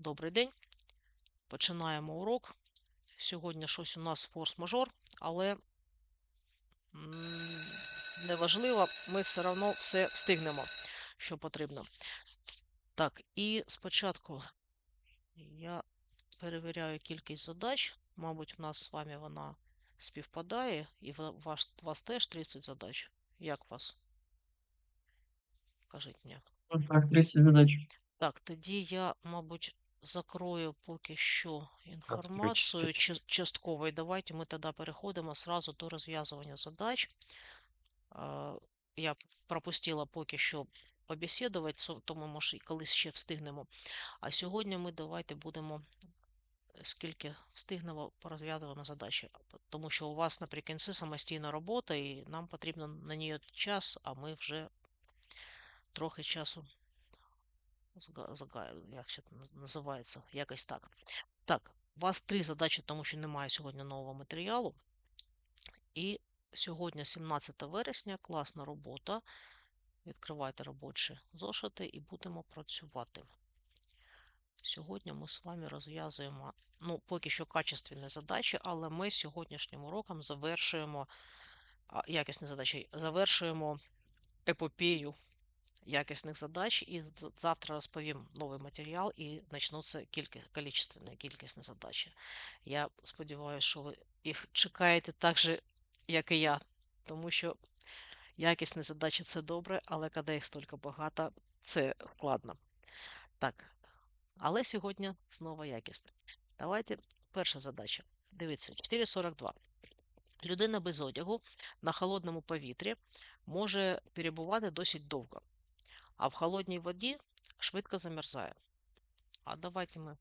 Добрий день. Починаємо урок. Сьогодні щось у нас форс-мажор, але неважливо, ми все одно все встигнемо, що потрібно. Так, і спочатку я перевіряю кількість задач. Мабуть, в нас з вами вона співпадає, і у вас теж 30 задач. Як у вас? Кажіть мені. Так, 30 задач. Так, тоді я, мабуть, закрою поки що інформацію частково. І давайте ми тоді переходимо сразу до розв'язування задач. Я пропустила поки що побесідувати, тому може і колись ще встигнемо. А сьогодні ми давайте будемо, е, скільки встигнемо, порозв'язувати задачі. Тому що у вас наприкінці самостійна робота, і нам потрібно на неї час, а ми вже трохи часу як ще називається, якось так. Так, у вас три задачі, тому що немає сьогодні нового матеріалу. І сьогодні 17 вересня, класна робота. Відкривайте робочі зошити і будемо працювати. Сьогодні ми з вами розв'язуємо, ну, поки що качественні задачі, але ми сьогоднішнім уроком завершуємо якісні задачі, завершуємо епопею якісних задач, і завтра розповім новий матеріал і почнуться кілька, количественні, кількісні задачі. Я сподіваюся, що ви їх чекаєте так же, як і я, тому що якісні задачі це добре, але коли їх стільки багато, це складно. Так, але сьогодні знову якісне. Давайте перша задача. Дивіться, 4.42. Людина без одягу на холодному повітрі може перебувати досить довго, а в холодній воді швидко замерзає. А давайте ми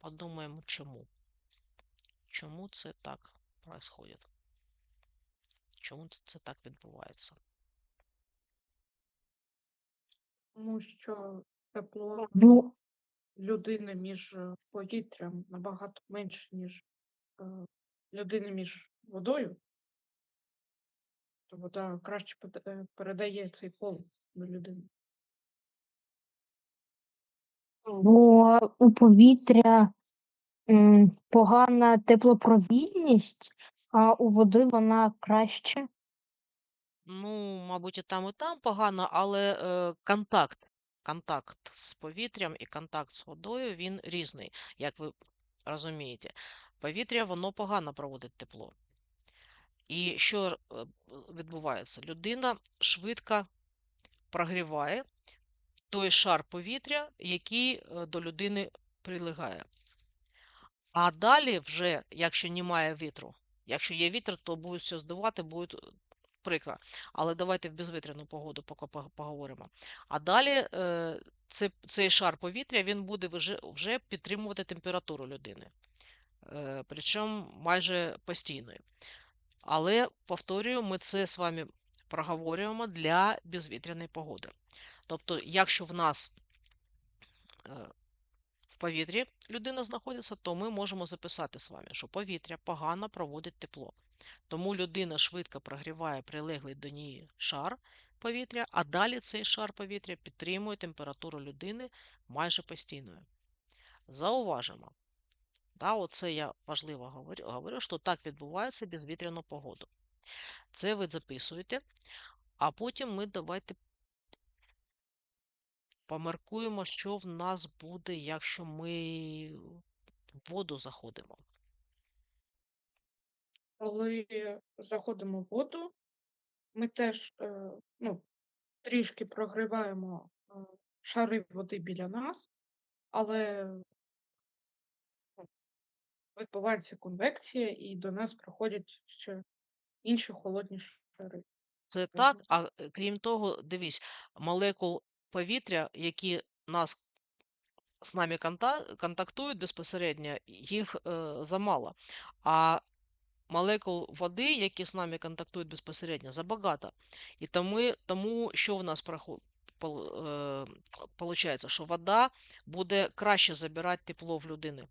подумаємо, чому. Чому це так происходит? Чому це так відбувається? Тому що тепло Ну, людини між е, повітрям набагато менше, ніж е, людини між водою, то вода краще е, передає цей холод до людини. Бо у повітря погана теплопровідність, а у води вона краще. Ну, мабуть, і там, і там погано, але е, контакт, контакт з повітрям і контакт з водою, він різний, як ви розумієте. Повітря, воно погано проводить тепло. І що е, відбувається? Людина швидко прогріває той шар повітря, який е, до людини прилягає. А далі вже, якщо немає вітру, якщо є вітер, то буде все здувати, буде прикро. Але давайте в безвітряну погоду поговоримо. А далі е, цей шар повітря він буде вже, вже підтримувати температуру людини. Е, причому майже постійною. Але, повторюю, ми це з вами проговорюємо для безвітряної погоди. Тобто, якщо в нас е, в повітрі людина знаходиться, то ми можемо записати з вами, що повітря погано проводить тепло. Тому людина швидко прогріває прилеглий до неї шар повітря, а далі цей шар повітря підтримує температуру людини майже постійною. Зауважимо. Да, оце я важливо говорю, говорю, що так відбувається безвітряну погоду. Це ви записуєте, а потім ми давайте помаркуємо, що в нас буде, якщо ми в воду заходимо. Коли заходимо в воду, ми теж е, ну, трішки прогріваємо е, шари води біля нас, але ну, відбувається конвекція, і до нас приходять ще інші холодні шари. Це Мгм. так, а е, крім того, дивись, молекул повітря, які нас з нами конта- контактують безпосередньо, їх е, замало. А молекул води, які з нами контактують безпосередньо, забагато. І тому, тому що в нас виходить, що вода буде краще забирати тепло в людини.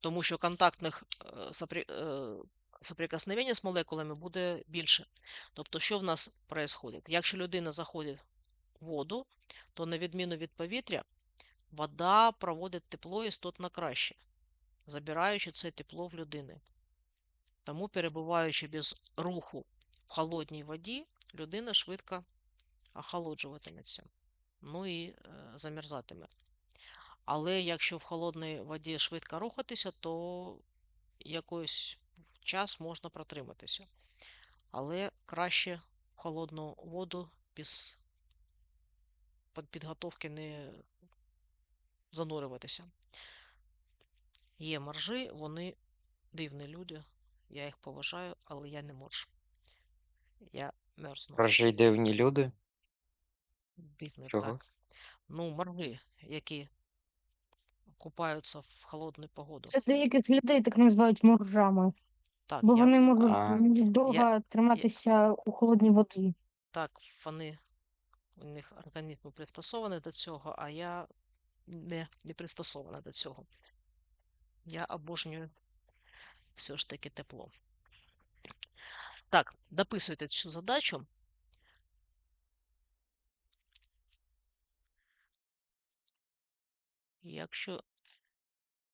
Тому що контактних е, сопрі- е, соприкосновення з молекулами буде більше. Тобто, що в нас відбувається? Якщо людина заходить в воду, то на відміну від повітря, вода проводить тепло істотно краще, забираючи це тепло в людини. Тому, перебуваючи без руху в холодній воді, людина швидко охолоджуватиметься, ну і е, замерзатиме. Але якщо в холодній воді швидко рухатися, то якийсь час можна протриматися. Але краще холодну воду без підготовки не занурюватися. Є моржі, вони дивні люди, я їх поважаю, але я не можу. Я мерзну. Рожі дивні люди. Дивний, Чого? так. Ну, морги, які купаються в холодну погоду. Це деяких людей так називають моржами, Так, бо я, вони можуть А. довго триматися у холодній воді. так, вони, у них організм пристосований до цього, а я не, не пристосована до цього. Я обожнюю все ж таки тепло. Так, дописуйте цю задачу. Якщо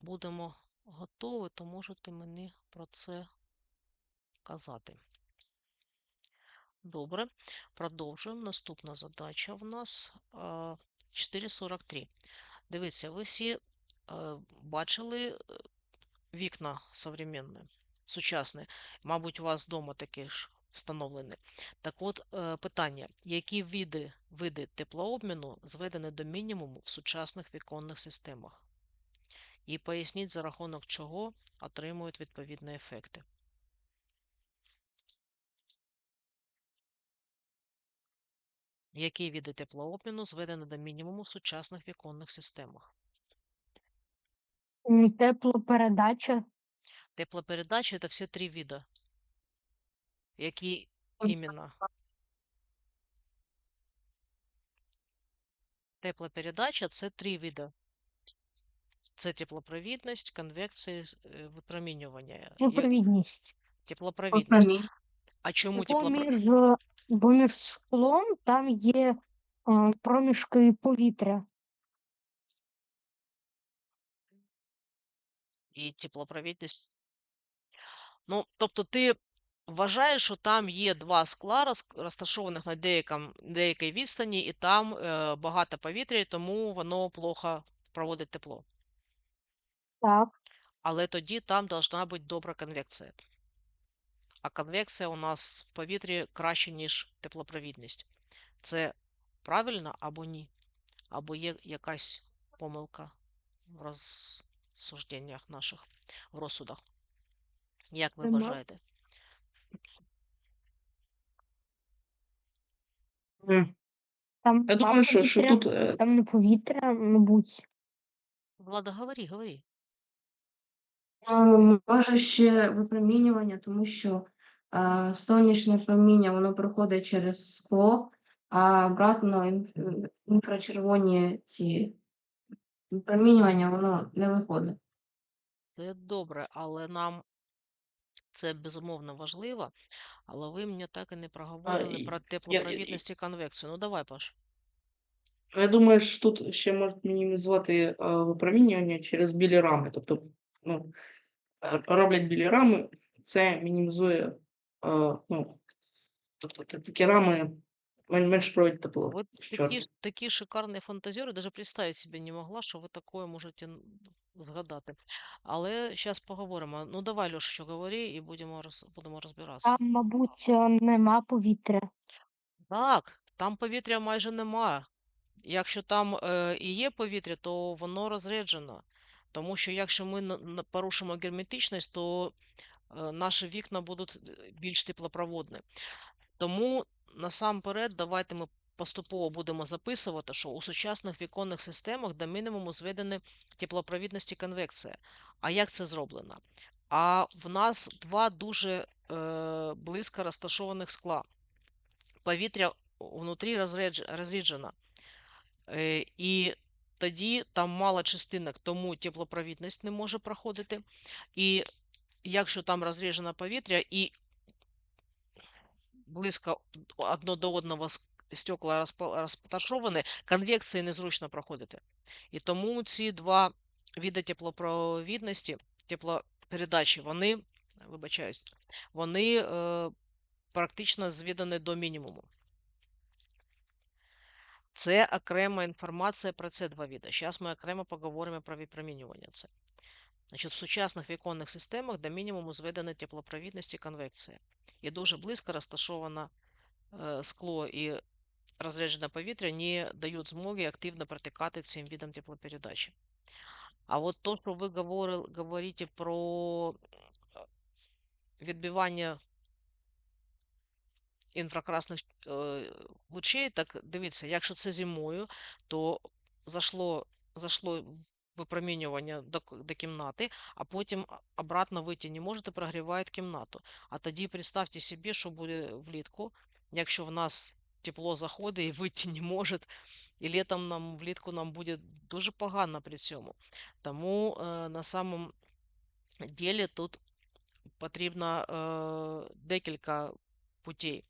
будемо готові, то можете мені про це казати. Добре, продовжуємо. Наступна задача в нас 4.43. Дивіться, ви всі бачили е, вікна современні, сучасні. Мабуть, у вас вдома такі ж встановлені. Так от, е, питання: які види, види теплообміну зведені до мінімуму в сучасних віконних системах? І поясніть, за рахунок чого отримують відповідні ефекти. Які види теплообміну зведені до мінімуму в сучасних віконних системах? М, Теплопередача, Теплопередача – это все три вида. Які іменно? Теплопередача – це три вида. Це теплопровідність, конвекція, з- е, випромінювання. Є- теплопровідність. Теплопровідність. А чому Тепло теплопро... бо між склом там є е, проміжки повітря. і теплопровідність? Ну, тобто ти вважаєш, що там є два скла, розташованих на деяком, деякій відстані, і там е, багато повітря, тому воно плохо проводить тепло. Так, Але тоді там должна бути добра конвекція. А конвекція у нас в повітрі краще, ніж теплопровідність. Це правильно або ні? Або є якась помилка в розсужденнях наших, в розсудах. Як ви вважаєте? Там Я думаю, що, що тут е, там не повітря, мабуть. Влада, говори, говори. Ну, може ще випромінювання, тому що е, сонячне проміння воно проходить через скло, а обратно ін- інфрачервоні ці випромінювання воно не виходить. Це добре, але нам це безумовно важливо. Але ви мені так і не проговорили і- про теплопровідність і конвекцію. Ну давай, Паш. я думаю, що тут ще можуть мінімізувати е, випромінювання через білі рами. Тобто, ну, роблять білі рами, це мінімізує, е, ну, тобто такі рами мен- менше проводять тепло. Такі, ж- такі шикарні фантазери, даже представити собі не могла, що ви такое можете згадати. Але зараз поговоримо. Ну давай, Льоша, що говори, і будемо, роз, будемо розбиратися. Там, мабуть, е, нема повітря. Так, там повітря майже немає. Якщо там е, і є повітря, то воно розряджено. Тому що якщо ми порушимо герметичність, то е, наші вікна будуть е, більш теплопроводні. Тому насамперед давайте ми поступово будемо записувати, що у сучасних віконних системах до мінімуму зведені теплопровідність і конвекція. А як це зроблено? А в нас два дуже е, близько розташованих скла. Повітря внутрі розріджено. Е, і тоді там мало частинок, тому теплопровідність не може проходити. І якщо там розріжено повітря і близько одно до одного стекла розташовані, конвекції незручно проходити. І тому ці два види теплопровідності, теплопередачі, вони, вибачаюсь, вони е, практично зведені до мінімуму. Це окрема інформація про ці два види. Зараз ми окремо поговоримо про випромінювання. Це. Значить, в сучасних віконних системах до мінімуму зведені теплопровідність і конвекція. І дуже близько розташоване скло і розряджене повітря не дають змоги активно протикати цим видом теплопередачі. А от то, що ви говорите про е, відбивання інфракрасних е, лучей, так дивіться, якщо це зимою, то зашло, зашло випромінювання до, до кімнати, а потім обратно вийти не можете, прогріває кімнату. А тоді представте собі, що буде влітку, якщо в нас тепло заходить і вийти не може, і літом нам влітку нам буде дуже погано при цьому. Тому е, на самом ділі тут потрібно е, декілька путей.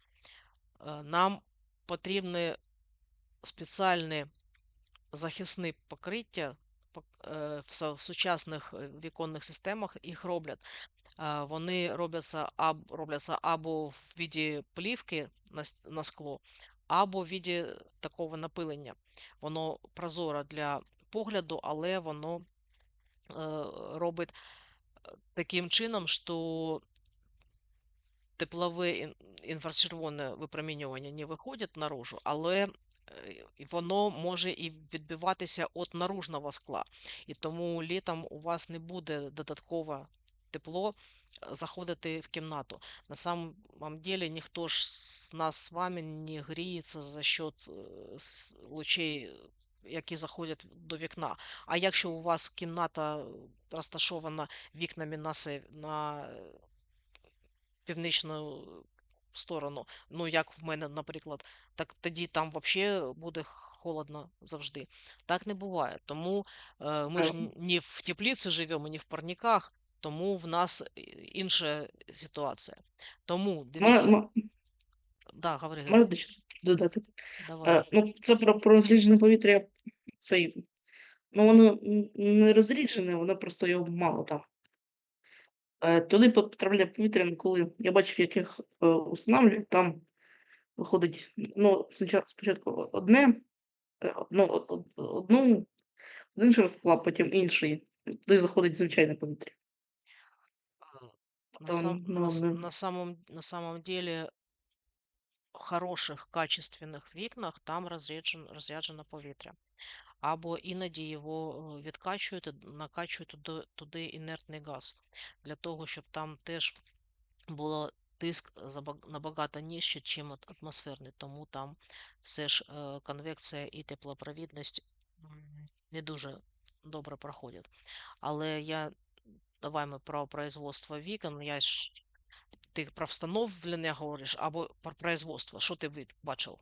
Е, Нам потрібні спеціальні захисні покриття е, в сучасних е, віконних системах їх роблять. Вони робляться, робляться або в віді плівки на, скло, або в віді такого напилення. Воно прозоре для погляду, але воно робить таким чином, що теплове інфрачервоне випромінювання не виходить наружу, але е, воно може і відбиватися від наружного скла. І тому літом у вас не буде додатково тепло е, заходити в кімнату. На самом деле ніхто ж з нас з вами не гріється за счет е, лучей, які заходять до вікна. А якщо у вас кімната розташована вікнами на, на е, північну сторону, ну як в мене, наприклад, так тоді там взагалі буде холодно завжди. Так не буває. Тому е, ми ж Е, н- не в теплиці живемо, не в парниках, тому в нас е, інша ситуація. Тому дивіться, ма- да, говори, Можна говори, дещо додати? давай. Е, Ну, це про, про розріджене повітря. Цей, ну, воно не розріджене, воно просто його мало там. Е, Туди потрапляє повітря, ну, коли я бачив, яких е, устанавлюють, там виходить, ну, спочатку, одне, е, одну, од- од- один скла, потім інший. Туди заходить звичайне повітря. На, сам, ну, на, на, самом, на самом деле в хороших качественних вікнах там розряджен, розряджено повітря. Або іноді його е, відкачують накачують туди, інертний газ, для того, щоб там теж було тиск набагато нижче, чим атмосферний, тому там все ж е, конвекція і теплопровідність не дуже добре проходять. Але я давай ми про производство вікон. Я ж ти про встановлення говориш або про производство. Що ти бачив?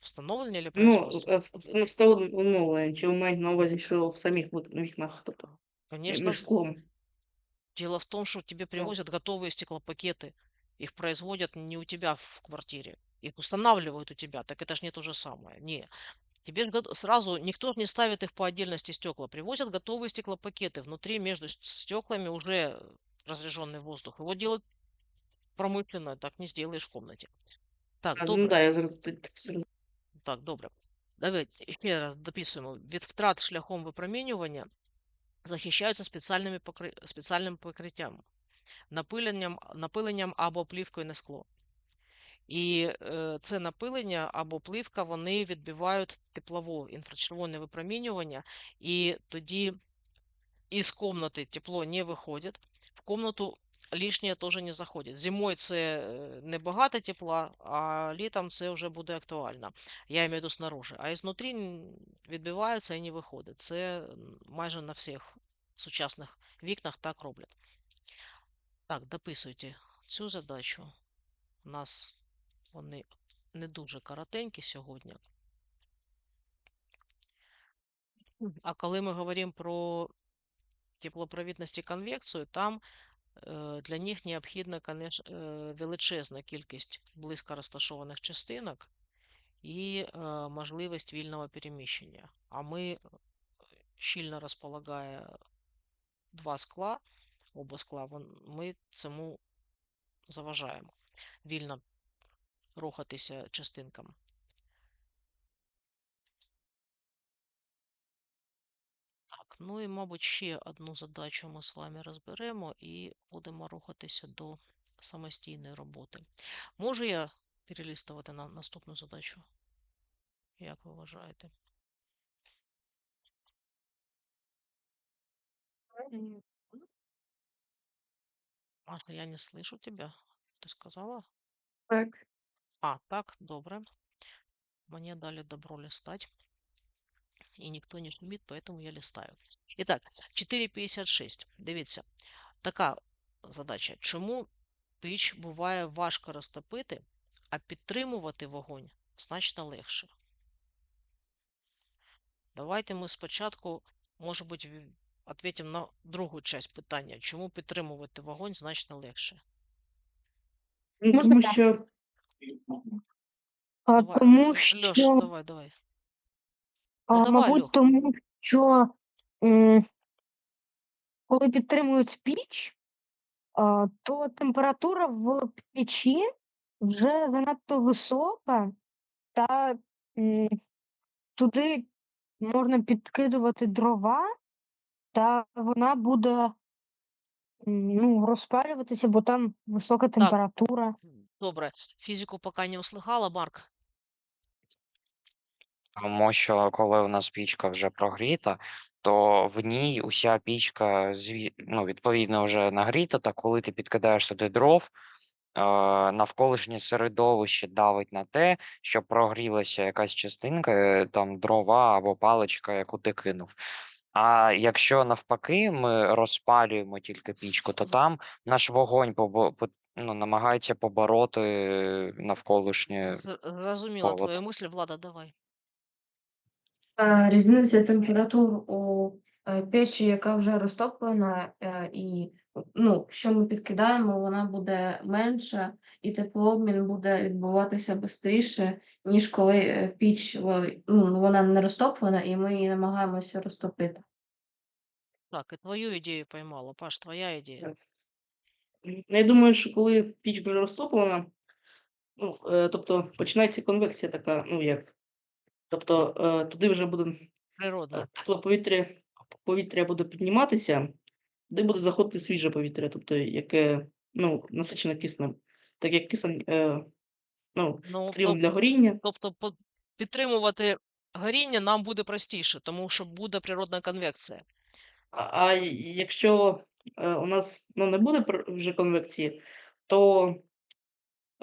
Встановлення чи Ну, производство? е, в- в- ну, встановлення, чи ви маєте на увазі, що в самих вик- вікнах, тобто, Конечно, між склом. дело в том, что тебе привозят готовые стеклопакеты. Их производят не у тебя в квартире. Их устанавливают у тебя. Так это ж не то же самое. Не. Тебе ж го- сразу никто ж не ставит их по отдельности стекла. Привозят готовые стеклопакеты. Внутри между с- стеклами уже разряженный воздух. Его делают промышленно. Так не сделаешь в комнате. Так, А, добре. Ну, да, я зараз так- так зрозумів. Так, добре. Давай ще раз дописуємо. Від втрат шляхом випромінювання захищаються спеціальними покри... спеціальним покриттям, напиленням, напиленням або плівкою на скло. І е, це напилення або плівка вони відбивають теплове інфрачервоне випромінювання, і тоді із комнати тепло не виходить, в комнату лишнє теж не заходить. Зимою це е, небагато тепла, а літом це вже буде актуально. Я маю в виду снаружи. А ізнутрі відбивається і не виходить. Це майже на всіх сучасних вікнах так роблять. Так, дописуйте цю задачу. У нас вони не дуже коротенькі сьогодні. А коли ми говоримо про теплопровідність і конвекцію, там для них необхідна е, величезна кількість близько розташованих частинок, і е, можливість вільного переміщення. А ми щільно розполагає два скла, оба скла, ми цьому заважаємо вільно рухатися частинкам. Так, ну і, мабуть, ще одну задачу ми з вами розберемо і будемо рухатися до самостійної роботи. Можу я перелістувати на наступну задачу? Як ви вважаєте? Маша, я не слышу тебя. Ти сказала? Так. А, так, добре. Мне дали добро листать. И никто не шумит, поэтому я листаю. Итак, 4.56. Дивіться, така задача. Чому піч буває важко розтопити, а підтримувати вогонь значно легше? Давайте ми спочатку, може бути, в- відповімо на другу часть питання. Чому підтримувати вогонь значно легше? Можна тому що А, Давай, тому що, давай, давай. А, давай, мабуть, Льох. тому що м, коли підтримують піч, а, то температура в печі вже занадто висока, та м, туди можна підкидувати дрова, та вона буде м, ну, розпалюватися, бо там висока температура. Добре, фізику поки не услыхала, Марк. Тому що коли у нас пічка вже прогріта, то в ній уся пічка зві... ну, відповідно вже нагріта, та коли ти підкидаєш туди дров, е, навколишнє середовище давить на те, щоб прогрілася якась частинка, е, там дрова або паличка, яку ти кинув. А якщо навпаки ми розпалюємо тільки пічку, то там наш вогонь побо... по- ну, намагається побороти навколишнє З- Зрозуміла холод. твою мисль, Влада, давай. Е, Різниця температур у е, печі, яка вже розтоплена, е, і ну, що ми підкидаємо, вона буде менша, і теплообмін буде відбуватися швидше, ніж коли піч ну, вона не розтоплена, і ми її намагаємося розтопити. Так, і твою ідею поймала. Паш, твоя ідея. Так. я думаю, що коли піч вже розтоплена, ну, е, тобто починається конвекція така, ну як. Тобто е, туди вже буде Природно. е, тепле повітря, повітря буде підніматися, туди буде заходити свіже повітря, тобто яке ну, насичене киснем. Так як кисень е, ну, Ну, потрібен для горіння. тобто по- підтримувати горіння нам буде простіше, тому що буде природна конвекція. А, а якщо е, у нас ну, не буде пр- вже конвекції, то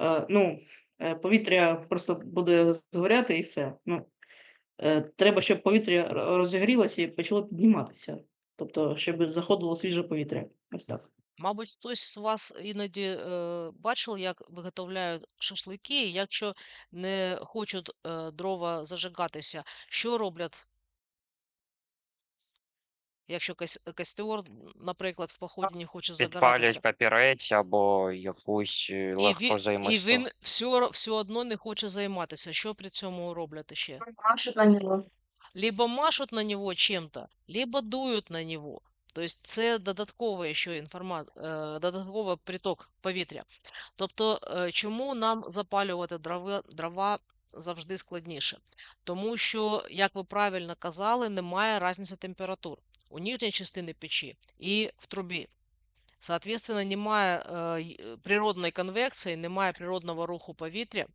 е, ну, е, повітря просто буде згоряти і все. Ну, треба, щоб повітря розігрілося і почало підніматися. Тобто, щоб заходило свіже повітря. Ось так. Мабуть, хтось з вас іноді е, бачив, як виготовляють шашлики, якщо не хочуть е, дрова зажигатися, що роблять? Якщо костер, наприклад, в поході не хоче загоратися. Підпалюють папірець або якусь е, І, легко він, і він все, все одно не хоче займатися. Що при цьому роблять ще? Машуть на нього. Либо машут на него чем-то, либо дуют на него. То есть це додатковий ще інформа... е, додатковий приток повітря. Тобто, е, чому нам запалювати дрова, дрова завжди складніше? Тому що, як ви правильно казали, немає різниці температур у нижній частині печі і в трубі. Соответственно, немає е, е, природної конвекції, немає природного руху повітря,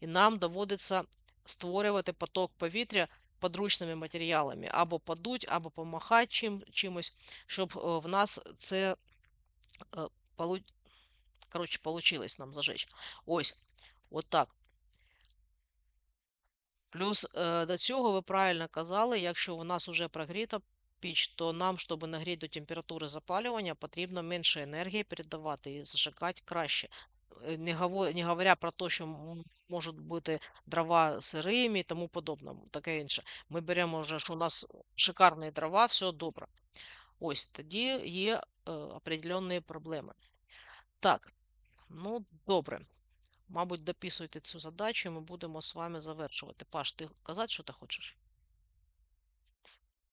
і нам доводиться створювати поток повітря подручними матеріалами, або подуть, або помахати чим, чимось, щоб е, в нас це коротше, получилось нам зажечь. Ось, от так. Плюс до цього ви правильно казали, якщо у нас вже прогріта піч, то нам, щоб нагріти до температури запалювання, потрібно менше енергії передавати і зажигати краще. Е, Не, говоря про те, що можуть бути дрова сирими і тому подобне, таке інше. Ми беремо вже, що у нас шикарні дрова, все добре. Ось тоді є е, определенні проблеми. Так, ну добре. Мабуть, дописуйте цю задачу, і ми будемо з вами завершувати. Паш, ти казати, що ти хочеш?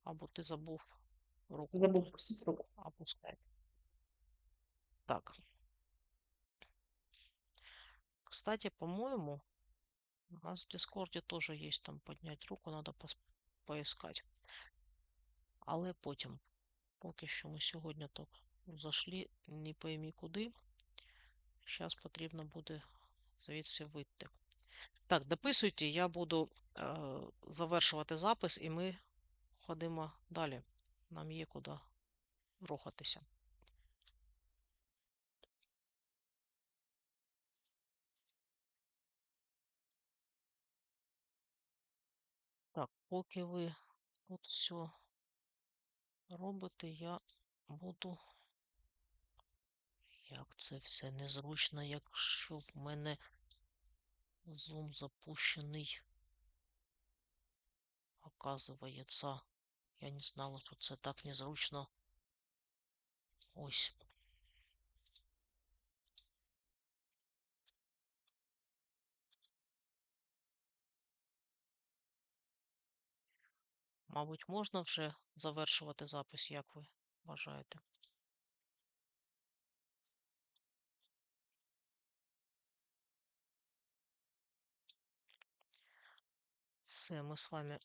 Або ти забув руку Забув руку. опускати. Так. Кстати, по-моему, у нас в Дискорді теж є там поднять руку, надо пос- поискать. Але потім, поки що ми сьогодні так зайшли, не поймі куди. Зараз потрібно буде звідси вийти. Так, дописуйте, я буду е, завершувати запис, і ми ходимо далі. Нам є куди рухатися. Так, поки ви тут все робите, я буду. Як це все незручно, якщо в мене зум запущений. Оказывается, я не знала, що це так незручно. Ось. Мабуть, можна вже завершувати запис, як ви вважаєте? Все, ми з вами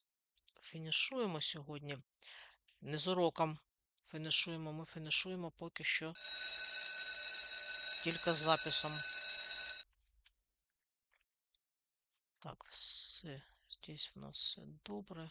фінішуємо сьогодні. Не з уроком фінішуємо, ми фінішуємо поки що тільки з записом. Так, все. Здесь в нас все добре.